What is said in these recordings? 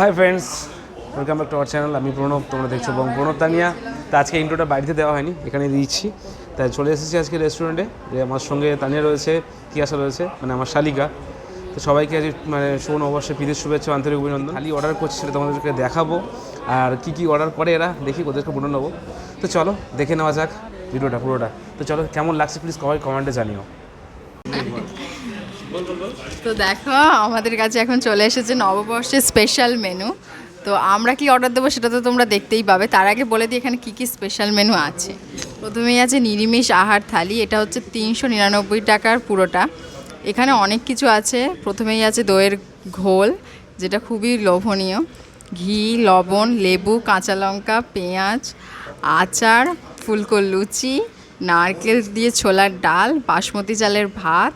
Hi friends welcome back to our channel আমি প্রণব, তোমরা দেখছ এবং প্রণব তানিয়া। তো আজকে ইন্ট্রোটা বাড়িতে দেওয়া হয়নি, এখানে দিচ্ছি। তাই চলে এসেছি আজকে রেস্টুরেন্টে যে আমার সঙ্গে তানিয়া রয়েছে তিয়াসা রয়েছে মানে আমার শালিকা। তো সবাইকে আজ মানে শোন অবশ্যই পিদের শুভেচ্ছা, আন্তরিক অভিনন্দন। খালি অর্ডার করছি সেটা তোমাদেরকে দেখাবো। আর কি কি অর্ডার করে এরা, দেখি ওদেরকে বলে নেব। তো চলো, দেখে নেওয়া যাক, ভিডিওটা, পুরোটা। তো চলো, কেমন লাগছে প্লিজ সবাই কমেন্টে জানিও। তো দেখো, আমাদের কাছে এখন চলে এসেছে নববর্ষের স্পেশাল মেনু তো আমরা কি অর্ডার দেবো সেটা তো তোমরা দেখতেই পাবে। তার আগে বলে দিই এখানে কী কী স্পেশাল মেনু আছে। প্রথমেই আছে নিরামিষ আহার থালি, এটা হচ্ছে তিনশো নিরানব্বই টাকার পুরোটা। এখানে অনেক কিছু আছে। প্রথমেই আছে দইয়ের ঘোল, যেটা খুবই লোভনীয়। ঘি, লবণ, লেবু, কাঁচা লঙ্কা, পেঁয়াজ, আচার, ফুলকো লুচি, নারকেল দিয়ে ছোলার ডাল, বাসমতি চালের ভাত,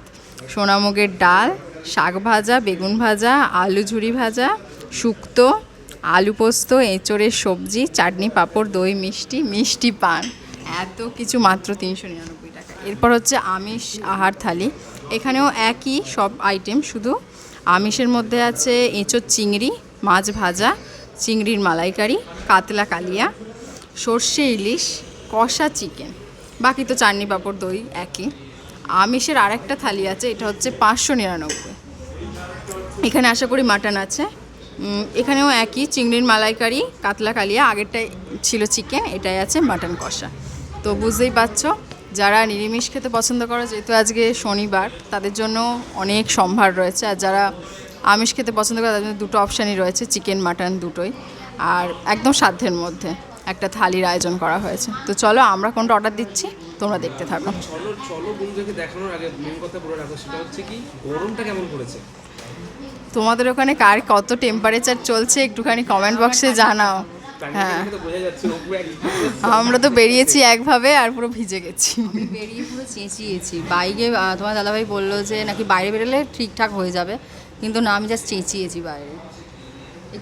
সোনামুগের ডাল শাক ভাজা, বেগুন ভাজা, আলু ঝুরি ভাজা, শুক্তো, আলু পোস্ত, এঁচড়ের সবজি, চাটনি, পাঁপড়, দই, মিষ্টি মিষ্টি পান। এত কিছু মাত্র তিনশো নিরানব্বই টাকা। এরপর হচ্ছে আমিষ আহার থালি। এখানেও একই সব আইটেম শুধু আমিষের মধ্যে আছে এঁচোড় চিংড়ি, মাছ ভাজা, চিংড়ির মালাইকারি, কাতলা কালিয়া, সর্ষে ইলিশ, কষা চিকেন। বাকি তো চাটনি, পাঁপড়, দই একই। আমিষের আরেকটা থালি আছে, এটা হচ্ছে পাঁচশো নিরানব্বই। এখানে আশা করি মাটন আছে। এখানেও একই, চিংড়ির মালাইকারি, কাতলা কালিয়া আগেরটাই ছিল চিকেন, এটাই আছে মাটন কষা। তো বুঝতেই পারছ, যারা নিরামিষ খেতে পছন্দ করে, যেহেতু আজকে শনিবার, তাদের জন্য অনেক সম্ভার রয়েছে। আর যারা আমিষ খেতে পছন্দ করে, তাদের জন্য দুটো অপশানই রয়েছে, চিকেন, মাটন দুটোই। আর একদম সাধ্যের মধ্যে। একটা থালির আয়োজন করা হয়েছে। তো চলো আমরা কোনটা অর্ডার দিচ্ছি তোমরা দেখতে থাকো। চলো চলো বন্ধুদেরকে দেখানোর আগে মেন কথা বলে রাখো সেটা হচ্ছে কি গরমটা কেমন পড়েছে? তোমাদের ওখানে কার কত টেম্পারেচার চলছে একটুখানি কমেন্ট বক্সে জানাও। হ্যাঁ। আমরা তো বেরিয়েছি একভাবে আর পুরো ভিজে গেছি। বেরিয়ে পুরো চেঁচিয়েছি। বাইকে তোমার দাদাভাই বলল যে নাকি বাইরে বেরোলে ঠিকঠাক হয়ে যাবে কিন্তু না আমি জাস্ট চেঁচিয়েছি বাইরে।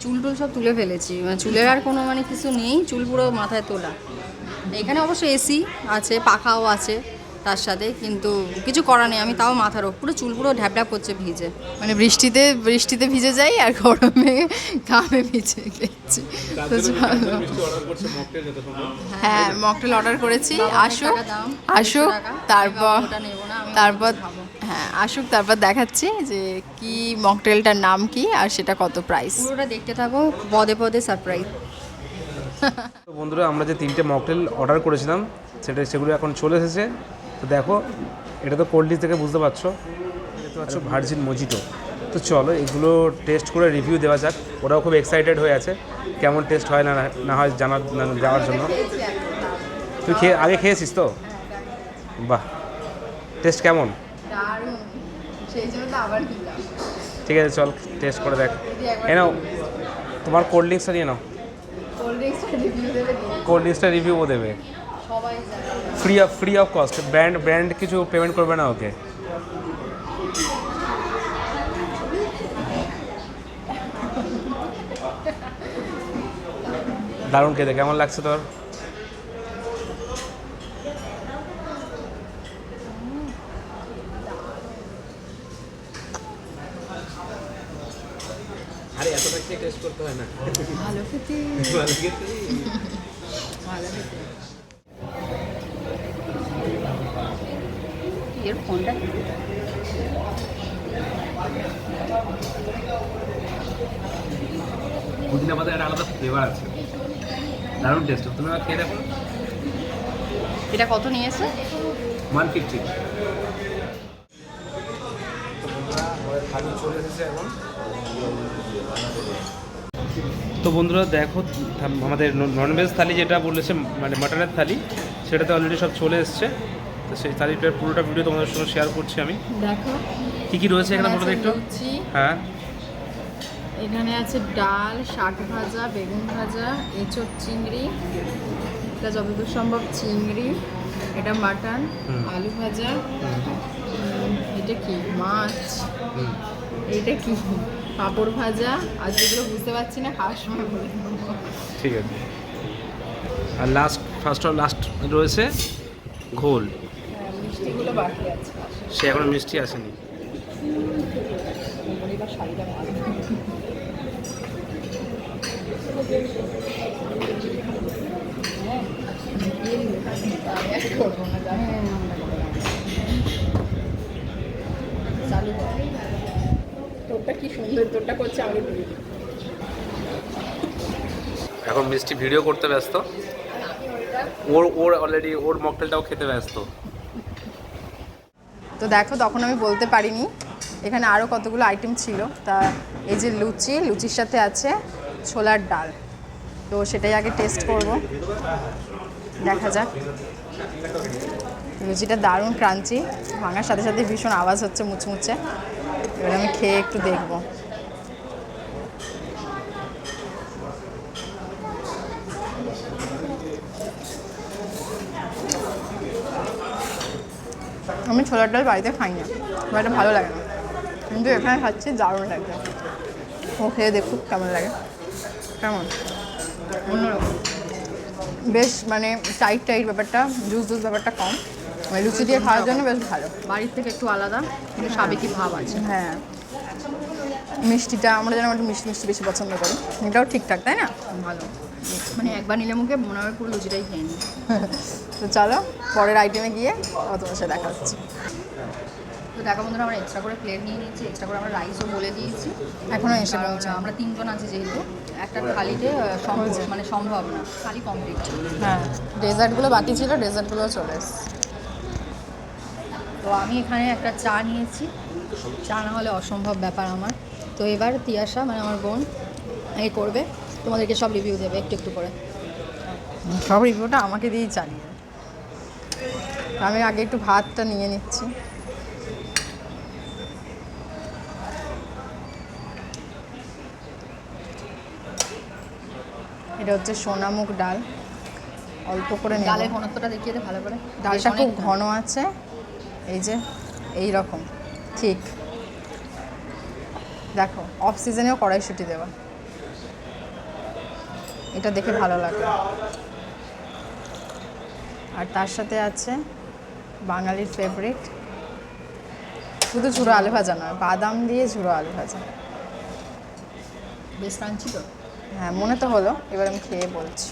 চুল টুল সব তুলে ফেলেছি। মানে চুলের আর কোনো মানে কিছু নেই চুল পুরো মাথায় তোলা। এখানে অবশ্য এসি আছে পাখাও আছে তার সাথে কিন্তু কিছু করার নেই আমি তাও মাথার ওপর পুরো চুল পুরো ঢ্যাপ ঢ্যাপ করছে ভিজে। মানে বৃষ্টিতে বৃষ্টিতে ভিজে যাই আর গরমে ঘামে ভিজে গেছি। তো চলো। হ্যাঁ মকটেল অর্ডার করেছি। দাম, আসুক তারপর তারপর। হ্যাঁ আসুক তারপর দেখাচ্ছি যে কি মকটেলটার নাম কি আর সেটা কত প্রাইস পুরোটা দেখতে থাকো পদে পদে সারপ্রাইজ তো বন্ধুরা আমরা যে তিনটে মকটেল অর্ডার করেছিলাম সেটা সেগুলো এখন চলে এসেছে। তো দেখো এটা তো কোল্ড থেকে বুঝতে পারছ। দেখতে পাচ্ছ ভার্জিন মজিটো তো চলো এগুলো টেস্ট করে রিভিউ দেওয়া যাক। ওরাও খুব এক্সাইটেড হয়ে আছে কেমন টেস্ট হয় না না হয় জানার না- দেওয়ার জন্য। তুই খেয়ে আগে খেয়েছিস তো? বাহ টেস্ট কেমন? দারুণ সেই জন্য আবার কিনলাম। ঠিক আছে চল টেস্ট করে দেখ। এ নাও তোমার কোল্ড ড্রিঙ্কসটা নিয়ে নাও। কোল্ড ড্রিঙ্কসটা রিভিউও দেবে free of free of cost brand brand কিছু পেমেন্ট করবে না ওকে। দারুণ খেতে কেমন লাগছে তোর? টেস্ট করতে হয় না। ভালো খেতে। ভালো খেতে। ভালো খেতে। এর ফোনটা পুদিনা পাতার একটা আলাদা ফ্লেভার আছে। দারুণ টেস্ট তুমি খেয়ে দেখো। এটা কত নিয়েছে? ওয়ান ফিফটি এখন তো বন্ধুরা দেখো আমাদের ননভেজ থালি যেটা বলেছে মানে মাটনের থালি সেটাতে অলরেডি সব চলে এসছে। তো সেই থালিটার পুরোটা ভিডিও তোমাদের সঙ্গে শেয়ার করছি আমি। দেখো। কী কী রয়েছে এখানে বলো একটু। হ্যাঁ। এখানে আছে ডাল শাক ভাজা বেগুন ভাজা এঁচোড় চিংড়ি এটা যতদূর সম্ভব চিংড়ি এটা মাটন আলু ভাজা এটা কি মাছ। এটা কি? পাঁপড় ভাজা? আর যেগুলো বুঝতে পারছি না খাওয়ার সময় বলে ঠিক আছে। আর লাস্ট ফার্স্ট অফ লাস্ট রয়েছে ঘোল। মিষ্টিগুলো বাকি আছে। সে এখনও মিষ্টি আসেনি। ভালো। তোরটা কি সুন্দর তোরটা করছে আমি এখন মিষ্টি ভিডিও করতে ব্যস্ত। ওর ওর অলরেডি ওর মকটেলটাও খেতে ব্যস্ত। তো দেখো তখন আমি বলতে পারিনি। এখানে আরও কতগুলো আইটেম ছিল। তা এই যে লুচি লুচির সাথে আছে ছোলার ডাল। তো সেটাই আগে টেস্ট করব। দেখা যাক। লুচিটা দারুণ ক্রাঞ্চি ভাঙার সাথে সাথে ভীষণ আওয়াজ হচ্ছে মুচমুচে। এবার আমি খেয়ে একটু দেখব। আমি ছোলার ডাল বাড়িতে খাই না এটা ভালো লাগে না। কিন্তু এখানে খাচ্ছি দারুণ লাগছে ও খেয়ে দেখুক কেমন লাগে। কেমন? অন্যরকম। বেশ মানে টাইট টাইট ব্যাপারটা জুস জুস ব্যাপারটা কম। লুচি দিয়ে খাওয়ার জন্য বেশ ভালো। বাড়ির থেকে একটু আলাদা কিন্তু সাবেকি ভাব আছে। হ্যাঁ। মিষ্টিটা আমরা যেন একটু মিষ্টি মিষ্টি বেশি পছন্দ করি। এটাও ঠিকঠাক তাই না? ভালো। মানে একবার নিলে মুখে মনে হয় পুরো লুচিটাই খেয়ে নিই। তো চলো পরের আইটেমে গিয়ে তোমার সাথে দেখা হচ্ছে। তো দেখো বন্ধুরা আমরা এক্সট্রা করে প্লেট নিয়ে নিয়েছি এক্সট্রা করে আমরা রাইসও বলে দিয়েছি। এখনও এসে পৌঁছে। আমরা তিনজন আছি যেহেতু। একটা থালিতে আহ, সম্ভব মানে সম্ভব না থালি কমপ্লিট হ্যাঁ। ডেজার্টগুলো বাকি ছিল ডেজার্টগুলো চলে এসছে। আমি এখানে একটা চা নিয়েছি। চা না হলে অসম্ভব ব্যাপার আমার। তো এবার তিয়াশা মানে আমার বোন এ করবে। তোমাদেরকে সব রিভিউ দেবে একটু একটু করে। সব রিভিউটা আমাকে দিয়েই চালিয়ে আমি আগে একটু ভাতটা নিয়ে নিচ্ছি। এটা হচ্ছে সোনামুখ ডাল। অল্প করে ডালের ঘনত্বটা দেখিয়ে দে ভালো করে। ডালটা খুব ঘন আছে। এই যে এই রকম ঠিক। দেখো অফ সিজনেও কড়াইশুটি দেওয়া। এটা দেখে ভালো লাগে আর তার সাথে আছে বাঙালির ফেভারিট শুধু ঝুড়ো আলু ভাজা নয় বাদাম দিয়ে ঝুড়ো আলু ভাজা। বেশ ক্রাঞ্চি তো? হ্যাঁ মনে তো হলো এবার আমি খেয়ে বলছি।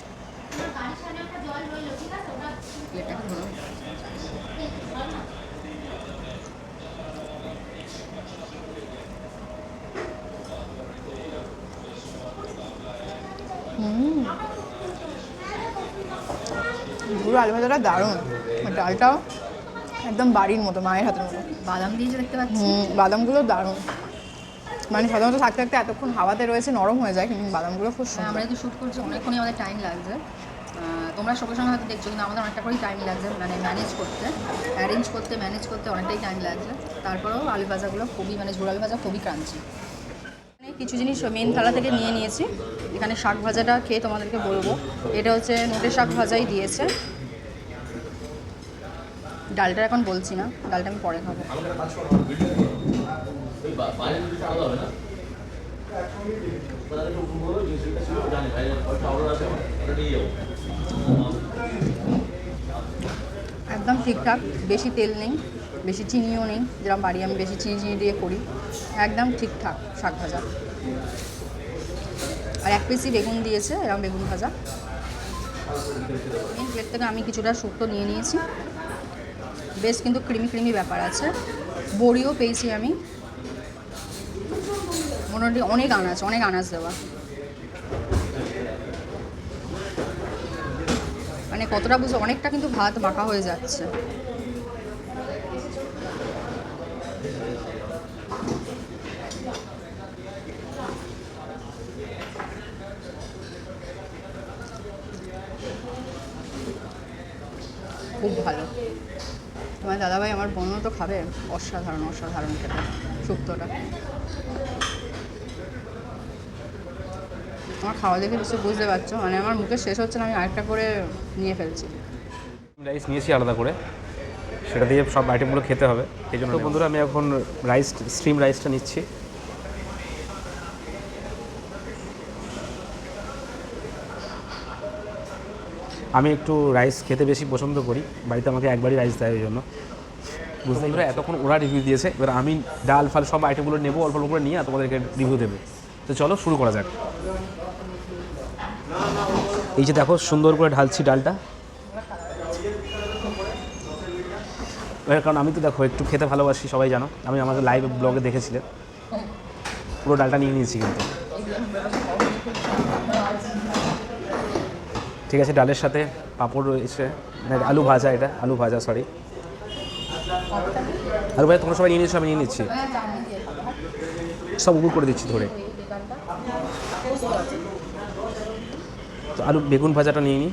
প্লেটটাকে আলু ভাজাটা দারুণ। ডালটাও একদম বাড়ির মতো মায়ের হাতের মতো। বাদাম দিয়েছে দেখতে পাচ্ছি। বাদামগুলো দারুণ। মানে সাধারণত থাকতে থাকতে এতক্ষণ হাওয়াতে রয়েছে নরম হয়ে যায় কিন্তু বাদামগুলো খুব হ্যাঁ, সুন্দর। আমরা যদি শ্যুট করছি অনেকক্ষণই আমাদের টাইম লাগছে। তোমরা সঙ্গে সঙ্গে হয়তো দেখছ কিন্তু আমাদের অনেকটা করেই টাইম লাগছে মানে ম্যানেজ করতে অ্যারেঞ্জ করতে ম্যানেজ করতে অনেকটাই টাইম লাগছে। তারপরেও আলু ভাজাগুলো খুবই মানে ঝোল আলু ভাজা খুবই ক্রাঞ্চি কিছু জিনিস মেন থালা থেকে নিয়ে নিয়েছি। এখানে শাক ভাজাটা খেয়ে তোমাদেরকে বলব। এটা হচ্ছে নোটে শাক ভাজাই দিয়েছে। ডালটা এখন বলছি না, ডালটা আমি পরে খাব। একদম ঠিকঠাক, বেশি তেল নেই। বেশি চিনিও নেই যেরকম বাড়ি আমি বেশি চিনি চিনি দিয়ে করি। একদম ঠিকঠাক শাক ভাজা। আর এক পিসি বেগুন দিয়েছে এরকম বেগুন ভাজা। মেন প্লেট থেকে আমি কিছুটা শুক্তো নিয়ে নিয়েছি। বেশ কিন্তু ক্রিমি ক্রিমি ব্যাপার আছে। বড়িও পেয়েছি আমি। মোটামুটি অনেক আনাজ অনেক আনাজ দেওয়া। মানে কতটা বুঝো, অনেকটা কিন্তু ভাত মাখা হয়ে যাচ্ছে। খুব ভালো। তোমার দাদাভাই আমার বোনও তো খাবে? অসাধারণ অসাধারণ খেতে শুক্তোটা। আমার খাওয়া দেখে কিছু বুঝতে পারছ? মানে আমার মুখে শেষ হচ্ছে না আমি আরেকটা করে নিয়ে ফেলছি। রাইস নিয়েছি আলাদা করে। সেটা দিয়ে সব আইটেমগুলো খেতে হবে। এই জন্য বন্ধুরা আমি এখন রাইস স্ট্রিম রাইসটা নিচ্ছি। আমি একটু রাইস খেতে বেশি পছন্দ করি। বাড়িতে আমাকে একবারই রাইস দেয় ওই জন্য। বুঝতে এবার এতক্ষণ ওরা রিভিউ দিয়েছে। এবার আমি ডাল, ফাল সব আইটেমগুলো নেব, অল্প অল্প করে নিয়ে তোমাদেরকে রিভিউ দেবে। তো চলো, শুরু করা যাক। এই যে দেখো, সুন্দর করে ঢালছি ডালটা। কারণ আমি তো দেখো, একটু খেতে ভালোবাসি, সবাই জানো। আমি আমাদের লাইভ ব্লগে দেখেছিলেন পুরো ডালটা নিয়ে নিয়েছি কিন্তু। ঠিক আছে, ডালের সাথে পাঁপড় রয়েছে। আলু ভাজা এটা, আলু ভাজা সরি আলু ভাজা তোমরা সবাই নিয়ে নিচ্ছ আমি নিয়ে নিচ্ছি। সব উপর করে দিচ্ছি ধরে। তো আলু, বেগুন ভাজাটা নিয়ে নিই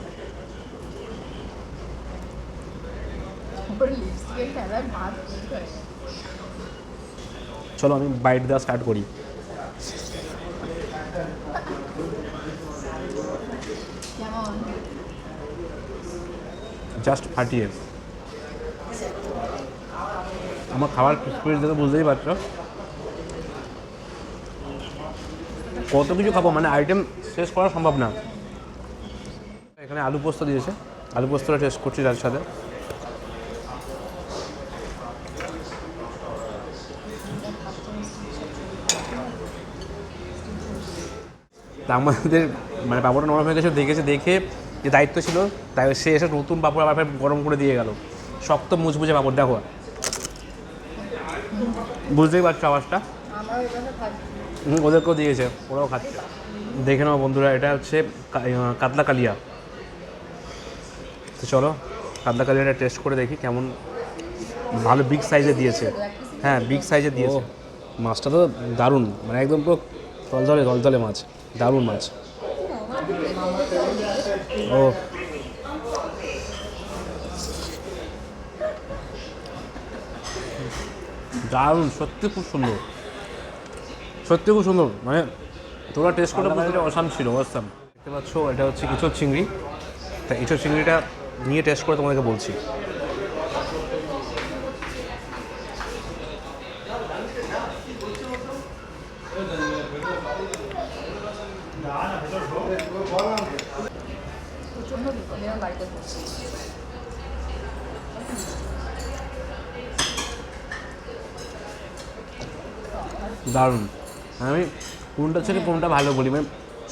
চলো, আমি বাইট দেওয়া স্টার্ট করি। জাস্ট ফাটিয়ে আমার খাবার স্পিড দেখে বুঝতেই পারছ? কত কিছু খাব মানে আইটেম শেষ করা সম্ভব না। এখানে আলু পোস্ত দিয়েছে। আলু পোস্তটা টেস্ট করছি তার সাথে। আমাদের মানে পাপড়টা নরম হয়ে গেছে, দেখেছে, দেখে যে দায়িত্ব ছিল, তাই সে এসে নতুন পাপড় আবার গরম করে দিয়ে গেল। শক্ত মুচমুচে পাপড়, দেখো। বুঝতেই পারছ আওয়াজটা? ওদেরকেও দিয়েছে, ওরাও খাচ্ছে। দেখে নাও বন্ধুরা, এটা হচ্ছে কাতলা কালিয়া। তো চলো, কাতলা কালিয়াটা টেস্ট করে দেখি কেমন ভালো বিগ সাইজে দিয়েছে। হ্যাঁ বিগ সাইজে দিয়েছে। মাছটা তো দারুণ মানে একদম পুরো তলতলে তলতলে মাছ, দারুণ মাছ। ও দারুণ সত্যি খুব সুন্দর। সত্যি খুব সুন্দর মানে তোরা টেস্ট করে বুঝলে অসাম ছিল অসাম। দেখতে পাচ্ছ এটা হচ্ছে ইঁচড় চিংড়ি। তা ইঁচড় চিংড়িটা নিয়ে টেস্ট করে তোমাদেরকে বলছি। দারুণ। আমি কোনটা থেকে কোনটা ভালো বলি মানে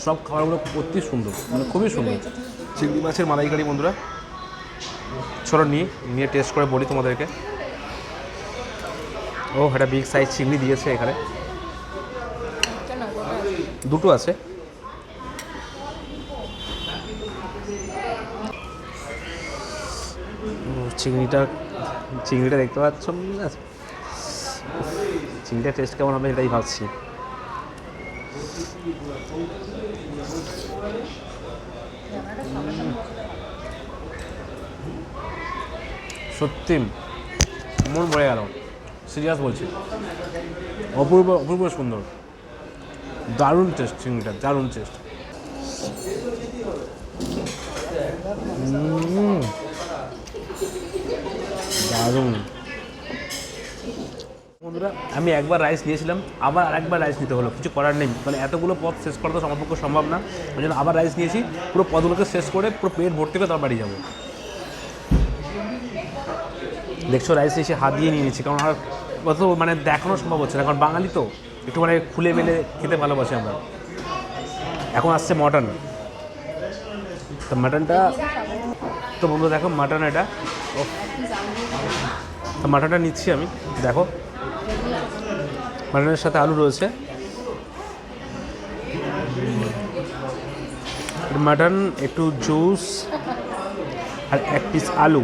সব খাবারগুলো সত্যি সুন্দর মানে খুবই সুন্দর। চিংড়ি মাছের মালাইকারি বন্ধুরা, চলো নিয়ে নিয়ে টেস্ট করে বলি তোমাদেরকে। ও, একটা বিগ সাইজ চিংড়ি দিয়েছে এখানে। দুটো আছে। চিংড়িটা চিংড়িটা দেখতে পাচ্ছ? না? চিংড়িটা টেস্ট কেমন হবে এটাই ভাবছি। সত্যি, মন ভরে গেল। সিরিয়াস বলছি। অপূর্ব অপূর্ব সুন্দর। দারুণ টেস্ট চিংড়িটা, দারুণ টেস্ট দারুণ। বন্ধুরা, আমি একবার রাইস নিয়েছিলাম, আবার আরেকবার রাইস নিতে হলো, কিছু করার নেই। মানে এতগুলো পথ শেষ করা তো আমার পক্ষে সম্ভব না, ওই জন্য আবার রাইস নিয়েছি, পুরো পদগুলোকে শেষ করে পুরো পেট ভর্তি করে তার বাড়ি যাব। দেখছ রাইস এসে হাত দিয়ে নিয়ে নিচ্ছি কারণ আর অত মানে দেখানো সম্ভব হচ্ছে না, কারণ বাঙালি তো, একটু মানে খুলে মেলে খেতে ভালোবাসি আমরা। এখন আসছে মটন তো মাটনটা তো বন্ধু দেখো মাটন এটা ও তো মাটনটা নিচ্ছি আমি দেখো। মাটনের সাথে আলু রয়েছে। মাটন একটু জুস আর এক পিস আলু।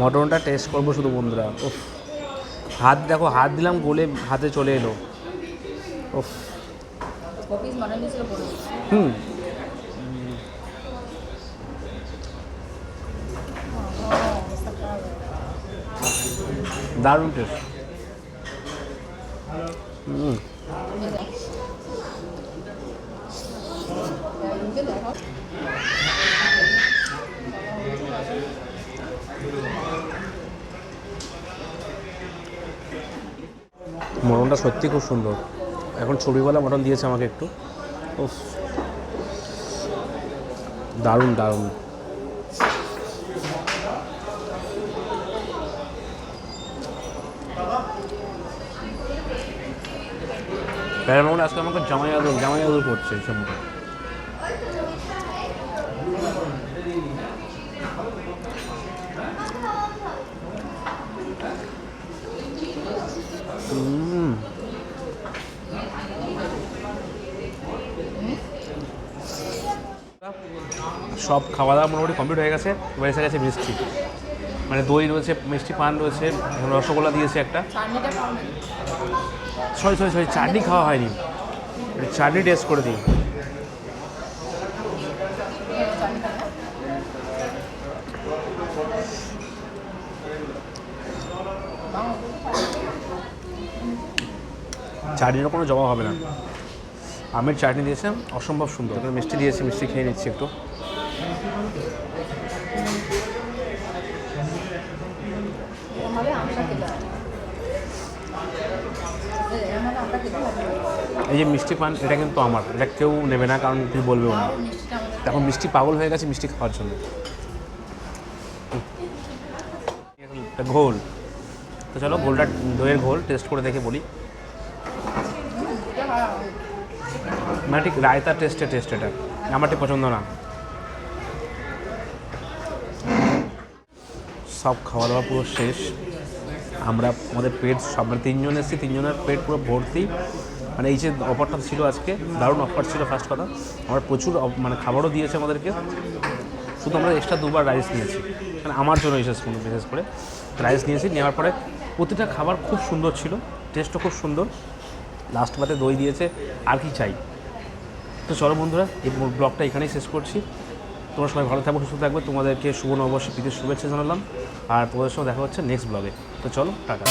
মটনটা টেস্ট করব শুধু বন্ধুরা ওফ হাত দেখো হাত দিলাম গোলে হাতে চলে এলো। ওফ হুম। দারুণ টেস্ট মটনটা সত্যি খুব সুন্দর। এখন ছবিওয়ালা মটন দিয়েছে আমাকে একটু। উফ। দারুণ দারুণ। প্যারামাউন্ট আজকে আমাকে জামাই আদর জামাই আদর করছে সে মুখে উম। সব খাওয়া দাওয়া মোটামুটি কমপ্লিট হয়ে গেছে, এবার এসে গেছে মিষ্টি। মানে দই রয়েছে, মিষ্টি পান রয়েছে, রসগোল্লা দিয়েছে একটা। সরি সরি সরি, চাটনি খাওয়া হয়নি। চাটনি টেস্ট করে দিই। চাটনিরও কোনো জবাব হবে না। আমের চাটনি দিয়েছে অসম্ভব সুন্দর। মিষ্টি দিয়েছে, মিষ্টি খেয়ে নিচ্ছি একটু। এই যে মিষ্টি পান এটা কিন্তু আমার। এটা কেউ নেবে না কারণ কিছু বলবেও না এখন মিষ্টি পাগল হয়ে গেছে মিষ্টি খাওয়ার জন্য। ঘোল। তো চলো ঘোলটা দইয়ের ঘোল টেস্ট করে দেখে বলি। মানে ঠিক রায়তার টেস্টে টেস্ট এটা। আমার ঠিক পছন্দ না। সব খাওয়া দাওয়া পুরো শেষ। আমরা আমাদের পেট সব মানে তিনজন এসেছি তিনজনের পেট পুরো ভর্তি। মানে এই যে অফারটা ছিল আজকে, দারুণ অফার ছিল ফার্স্ট কথা। আমরা প্রচুর মানে খাবারও দিয়েছে আমাদেরকে। শুধু আমরা এক্সট্রা দুবার রাইস নিয়েছি। মানে আমার জন্য বিশেষ বিশেষ করে রাইস নিয়েছি। নেওয়ার পরে প্রতিটা খাবার খুব সুন্দর ছিল টেস্টও খুব সুন্দর। লাস্ট পাতে দই দিয়েছে, আর কি চাই? তো চলো বন্ধুরা, এই ব্লগটা এখানেই শেষ করছি। তোমরা সবাই ভালো থাকবে, সুস্থ থাকবে। তোমাদেরকে শুভ নববর্ষ, প্রীতির শুভেচ্ছা জানালাম। আর তোমাদের সঙ্গে দেখা হচ্ছে নেক্সট ব্লগে তো চলো, টাটা।